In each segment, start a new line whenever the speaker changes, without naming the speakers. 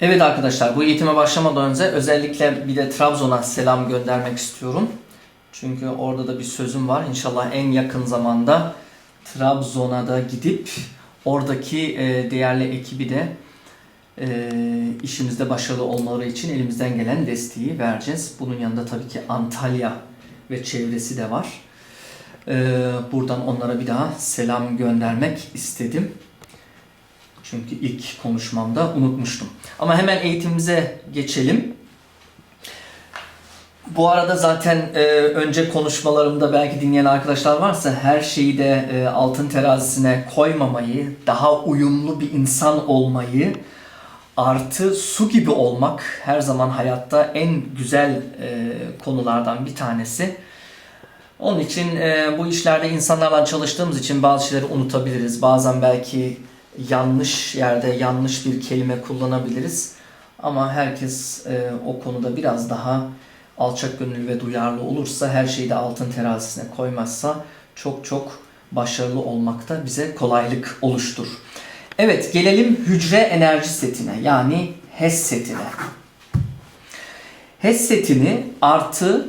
Evet arkadaşlar bu eğitime başlamadan önce özellikle bir de Trabzon'a selam göndermek istiyorum. Çünkü orada da bir sözüm var. İnşallah en yakın zamanda Trabzon'a da gidip oradaki e, değerli ekibi de e, işimizde başarılı olmaları için elimizden gelen desteği vereceğiz. Bunun yanında tabii ki Antalya ve çevresi de var. E, buradan onlara bir daha selam göndermek istedim. Çünkü ilk konuşmamda unutmuştum. Ama hemen eğitimimize geçelim. Bu arada zaten e, önce konuşmalarımda belki dinleyen arkadaşlar varsa her şeyi de e, altın terazisine koymamayı, daha uyumlu bir insan olmayı, artı su gibi olmak her zaman hayatta en güzel e, konulardan bir tanesi. Onun için e, bu işlerde insanlarla çalıştığımız için bazı şeyleri unutabiliriz. Bazen belki yanlış yerde yanlış bir kelime kullanabiliriz. Ama herkes e, o konuda biraz daha alçak gönüllü ve duyarlı olursa, her şeyi de altın terazisine koymazsa çok çok başarılı olmakta bize kolaylık oluştur. Evet gelelim hücre enerji setine yani HES setine. HES setini artı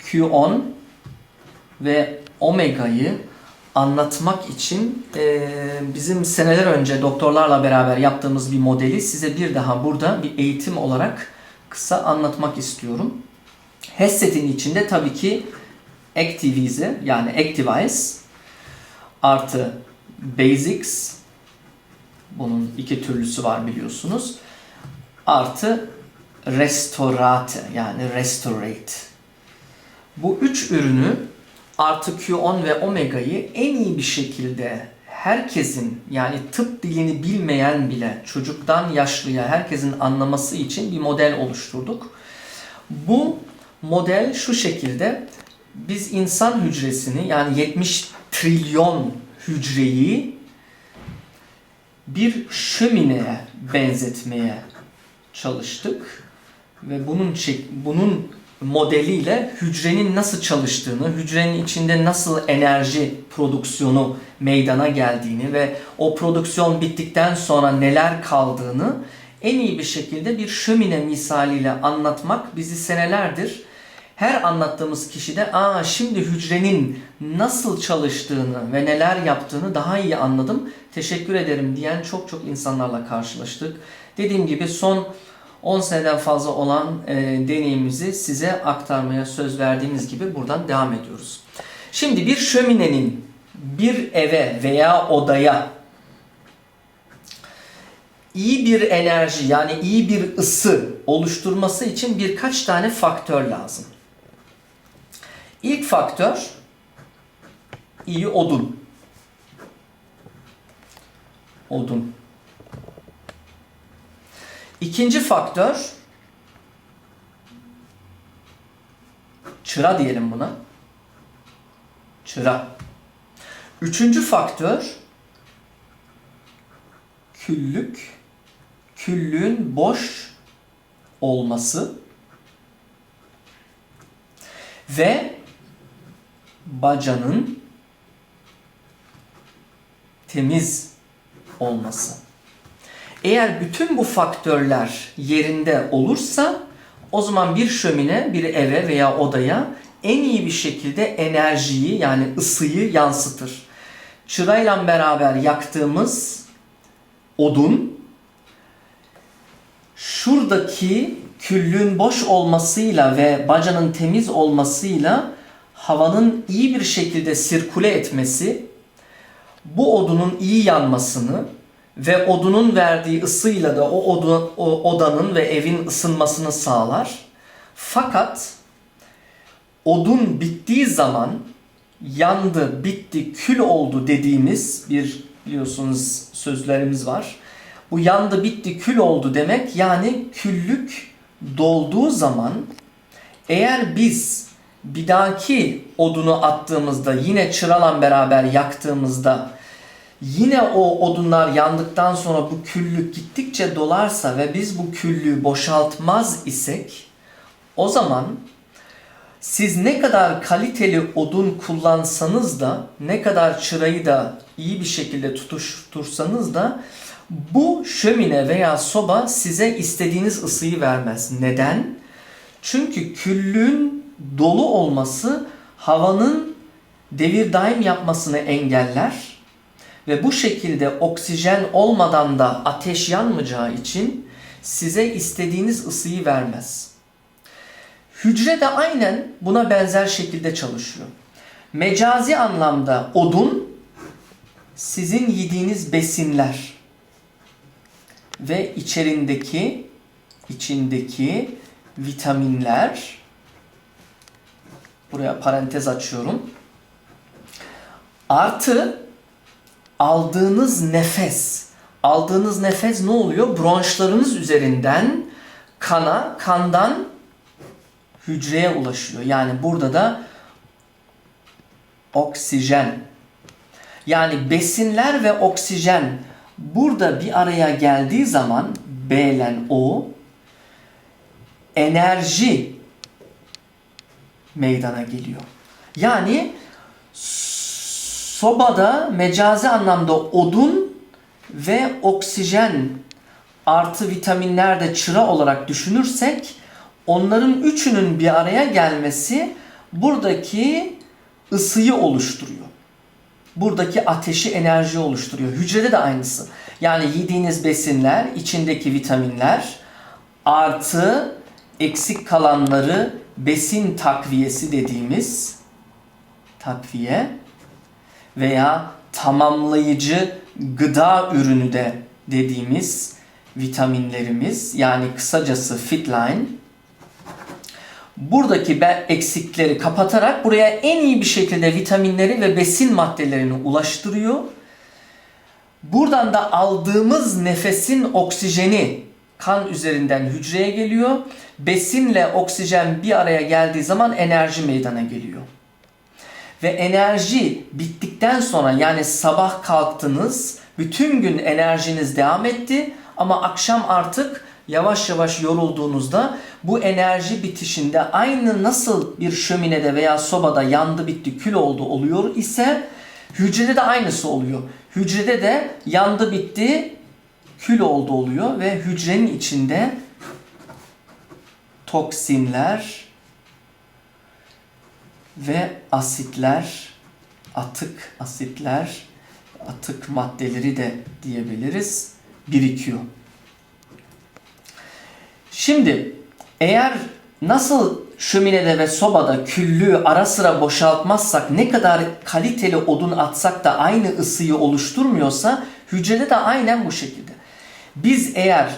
Q10 ve omega'yı anlatmak için e, bizim seneler önce doktorlarla beraber yaptığımız bir modeli size bir daha burada bir eğitim olarak kısa anlatmak istiyorum. HES setinin içinde tabii ki Activize yani Activize artı Basics bunun iki türlüsü var biliyorsunuz. Artı Restorate yani Restorate. Bu üç ürünü artı Q10 ve omega'yı en iyi bir şekilde herkesin yani tıp dilini bilmeyen bile çocuktan yaşlıya herkesin anlaması için bir model oluşturduk. Bu model şu şekilde biz insan hücresini yani 70 trilyon hücreyi bir şömineye benzetmeye çalıştık ve bunun bunun modeliyle hücrenin nasıl çalıştığını, hücrenin içinde nasıl enerji prodüksiyonu meydana geldiğini ve o prodüksiyon bittikten sonra neler kaldığını en iyi bir şekilde bir şömine misaliyle anlatmak bizi senelerdir her anlattığımız kişide aa şimdi hücrenin nasıl çalıştığını ve neler yaptığını daha iyi anladım. Teşekkür ederim diyen çok çok insanlarla karşılaştık. Dediğim gibi son 10 seneden fazla olan e, deneyimimizi size aktarmaya söz verdiğimiz gibi buradan devam ediyoruz. Şimdi bir şöminenin bir eve veya odaya iyi bir enerji yani iyi bir ısı oluşturması için birkaç tane faktör lazım. İlk faktör iyi odun. Odun. İkinci faktör çıra diyelim buna. Çıra. Üçüncü faktör küllük. Küllüğün boş olması ve bacanın temiz olması. Eğer bütün bu faktörler yerinde olursa o zaman bir şömine bir eve veya odaya en iyi bir şekilde enerjiyi yani ısıyı yansıtır. Çırayla beraber yaktığımız odun şuradaki küllüğün boş olmasıyla ve bacanın temiz olmasıyla havanın iyi bir şekilde sirküle etmesi bu odunun iyi yanmasını ve odunun verdiği ısıyla da o, oda, o odanın ve evin ısınmasını sağlar. Fakat odun bittiği zaman yandı, bitti, kül oldu dediğimiz bir biliyorsunuz sözlerimiz var. Bu yandı, bitti, kül oldu demek yani küllük dolduğu zaman eğer biz bir dahaki odunu attığımızda yine çıralan beraber yaktığımızda yine o odunlar yandıktan sonra bu küllük gittikçe dolarsa ve biz bu küllüğü boşaltmaz isek o zaman siz ne kadar kaliteli odun kullansanız da ne kadar çırayı da iyi bir şekilde tutuştursanız da Bu şömine veya soba size istediğiniz ısıyı vermez. Neden? Çünkü küllüğün dolu olması havanın devir daim yapmasını engeller ve bu şekilde oksijen olmadan da ateş yanmayacağı için size istediğiniz ısıyı vermez. Hücre de aynen buna benzer şekilde çalışıyor. Mecazi anlamda odun sizin yediğiniz besinler ve içerindeki içindeki vitaminler buraya parantez açıyorum. Artı aldığınız nefes. Aldığınız nefes ne oluyor? Bronşlarınız üzerinden kana, kandan hücreye ulaşıyor. Yani burada da oksijen. Yani besinler ve oksijen burada bir araya geldiği zaman B ile O enerji meydana geliyor. Yani sobada mecazi anlamda odun ve oksijen artı vitaminler de çıra olarak düşünürsek onların üçünün bir araya gelmesi buradaki ısıyı oluşturuyor. Buradaki ateşi enerji oluşturuyor. Hücrede de aynısı. Yani yediğiniz besinler, içindeki vitaminler artı eksik kalanları besin takviyesi dediğimiz takviye veya tamamlayıcı gıda ürünü de dediğimiz vitaminlerimiz yani kısacası fitline buradaki eksikleri kapatarak buraya en iyi bir şekilde vitaminleri ve besin maddelerini ulaştırıyor. Buradan da aldığımız nefesin oksijeni kan üzerinden hücreye geliyor. Besinle oksijen bir araya geldiği zaman enerji meydana geliyor. Ve enerji bittikten sonra yani sabah kalktınız, bütün gün enerjiniz devam etti ama akşam artık yavaş yavaş yorulduğunuzda bu enerji bitişinde aynı nasıl bir şöminede veya sobada yandı bitti kül oldu oluyor ise hücrede de aynısı oluyor. Hücrede de yandı bitti kül oldu oluyor ve hücrenin içinde toksinler ve asitler, atık asitler, atık maddeleri de diyebiliriz birikiyor. Şimdi eğer nasıl şöminede ve sobada küllüğü ara sıra boşaltmazsak ne kadar kaliteli odun atsak da aynı ısıyı oluşturmuyorsa hücrede de aynen bu şekilde. Biz eğer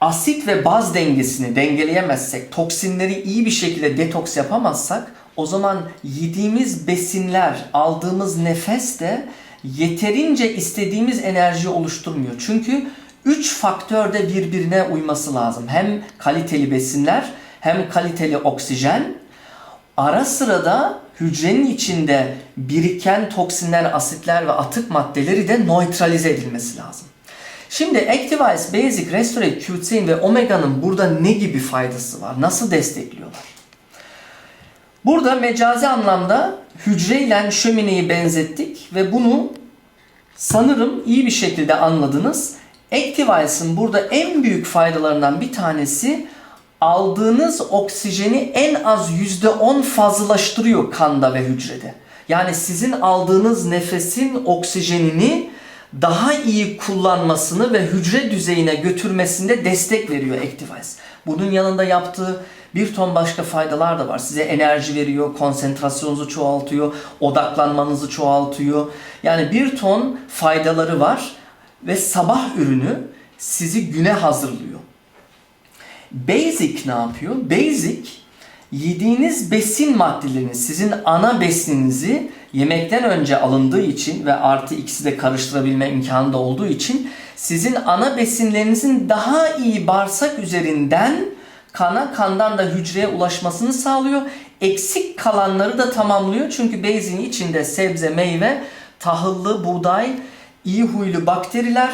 asit ve baz dengesini dengeleyemezsek, toksinleri iyi bir şekilde detoks yapamazsak o zaman yediğimiz besinler, aldığımız nefes de yeterince istediğimiz enerji oluşturmuyor. Çünkü üç faktör de birbirine uyması lazım. Hem kaliteli besinler, hem kaliteli oksijen. Ara sıra da hücrenin içinde biriken toksinler, asitler ve atık maddeleri de neutralize edilmesi lazım. Şimdi Activize, Basic, Restorate, Q10 ve Omega'nın burada ne gibi faydası var? Nasıl destekliyorlar? Burada mecazi anlamda hücreyle şömineyi benzettik ve bunu sanırım iyi bir şekilde anladınız. Activize'ın burada en büyük faydalarından bir tanesi aldığınız oksijeni en az %10 fazlalaştırıyor kanda ve hücrede. Yani sizin aldığınız nefesin oksijenini daha iyi kullanmasını ve hücre düzeyine götürmesinde destek veriyor Activize. Bunun yanında yaptığı bir ton başka faydalar da var. Size enerji veriyor, konsantrasyonunuzu çoğaltıyor, odaklanmanızı çoğaltıyor. Yani bir ton faydaları var ve sabah ürünü sizi güne hazırlıyor. Basic ne yapıyor? Basic yediğiniz besin maddelerini, sizin ana besininizi yemekten önce alındığı için ve artı ikisi de karıştırabilme imkanı da olduğu için sizin ana besinlerinizin daha iyi bağırsak üzerinden kana, kandan da hücreye ulaşmasını sağlıyor. Eksik kalanları da tamamlıyor. Çünkü bezin içinde sebze, meyve, tahıllı, buğday, iyi huylu bakteriler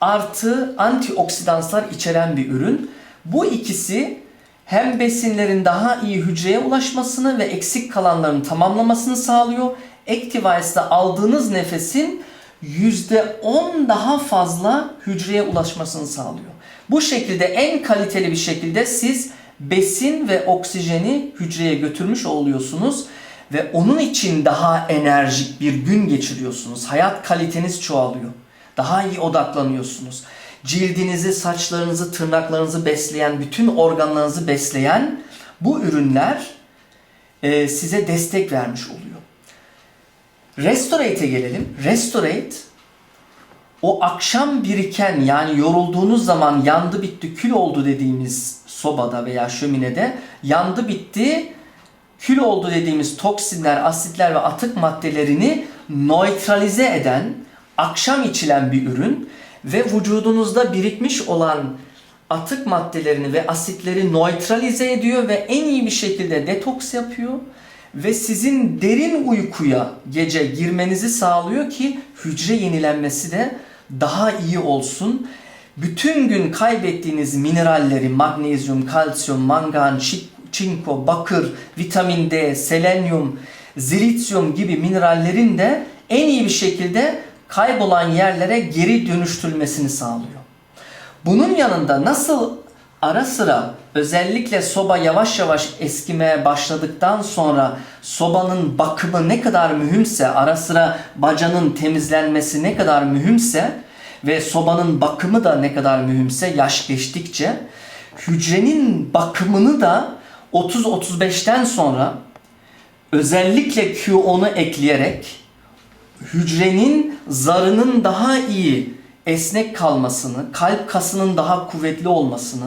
artı antioksidanslar içeren bir ürün. Bu ikisi hem besinlerin daha iyi hücreye ulaşmasını ve eksik kalanların tamamlamasını sağlıyor. Activize'da aldığınız nefesin %10 daha fazla hücreye ulaşmasını sağlıyor. Bu şekilde en kaliteli bir şekilde siz besin ve oksijeni hücreye götürmüş oluyorsunuz ve onun için daha enerjik bir gün geçiriyorsunuz. Hayat kaliteniz çoğalıyor. Daha iyi odaklanıyorsunuz. Cildinizi, saçlarınızı, tırnaklarınızı besleyen, bütün organlarınızı besleyen bu ürünler e, size destek vermiş oluyor. Restorate'e gelelim. Restorate o akşam biriken yani yorulduğunuz zaman yandı bitti kül oldu dediğimiz sobada veya şöminede yandı bitti kül oldu dediğimiz toksinler, asitler ve atık maddelerini neutralize eden, akşam içilen bir ürün ve vücudunuzda birikmiş olan atık maddelerini ve asitleri neutralize ediyor ve en iyi bir şekilde detoks yapıyor ve sizin derin uykuya gece girmenizi sağlıyor ki hücre yenilenmesi de daha iyi olsun. Bütün gün kaybettiğiniz mineralleri magnezyum, kalsiyum, mangan, çi- çinko, bakır, vitamin D, selenyum, zilityum gibi minerallerin de en iyi bir şekilde kaybolan yerlere geri dönüştürülmesini sağlıyor. Bunun yanında nasıl ara sıra özellikle soba yavaş yavaş eskimeye başladıktan sonra sobanın bakımı ne kadar mühimse, ara sıra bacanın temizlenmesi ne kadar mühimse ve sobanın bakımı da ne kadar mühimse yaş geçtikçe hücrenin bakımını da 30-35'ten sonra özellikle Q10'u ekleyerek hücrenin zarının daha iyi esnek kalmasını, kalp kasının daha kuvvetli olmasını,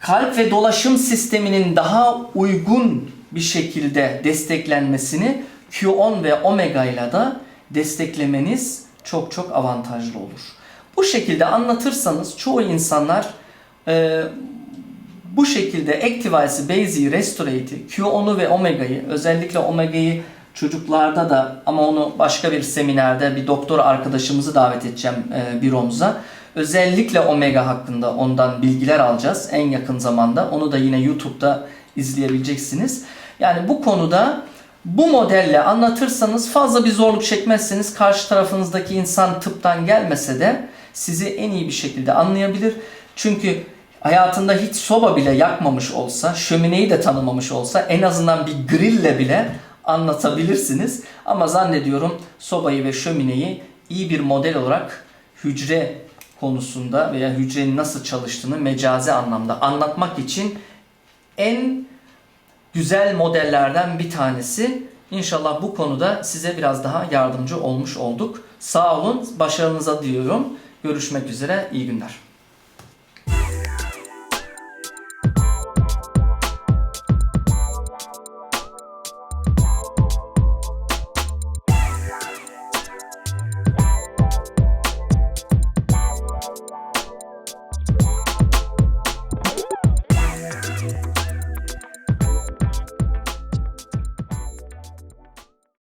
kalp ve dolaşım sisteminin daha uygun bir şekilde desteklenmesini Q10 ve omega ile da desteklemeniz çok çok avantajlı olur. Bu şekilde anlatırsanız çoğu insanlar e, bu şekilde Activice'ı, Basic, Restorate'i, Q10'u ve Omega'yı özellikle Omega'yı çocuklarda da ama onu başka bir seminerde bir doktor arkadaşımızı davet edeceğim e, büromuza. Özellikle Omega hakkında ondan bilgiler alacağız en yakın zamanda. Onu da yine YouTube'da izleyebileceksiniz. Yani bu konuda bu modelle anlatırsanız fazla bir zorluk çekmezseniz karşı tarafınızdaki insan tıptan gelmese de sizi en iyi bir şekilde anlayabilir. Çünkü hayatında hiç soba bile yakmamış olsa, şömineyi de tanımamış olsa en azından bir grille bile anlatabilirsiniz. Ama zannediyorum sobayı ve şömineyi iyi bir model olarak hücre konusunda veya hücrenin nasıl çalıştığını mecazi anlamda anlatmak için en güzel modellerden bir tanesi. İnşallah bu konuda size biraz daha yardımcı olmuş olduk. Sağ olun, başarınıza diliyorum. Görüşmek üzere, iyi günler.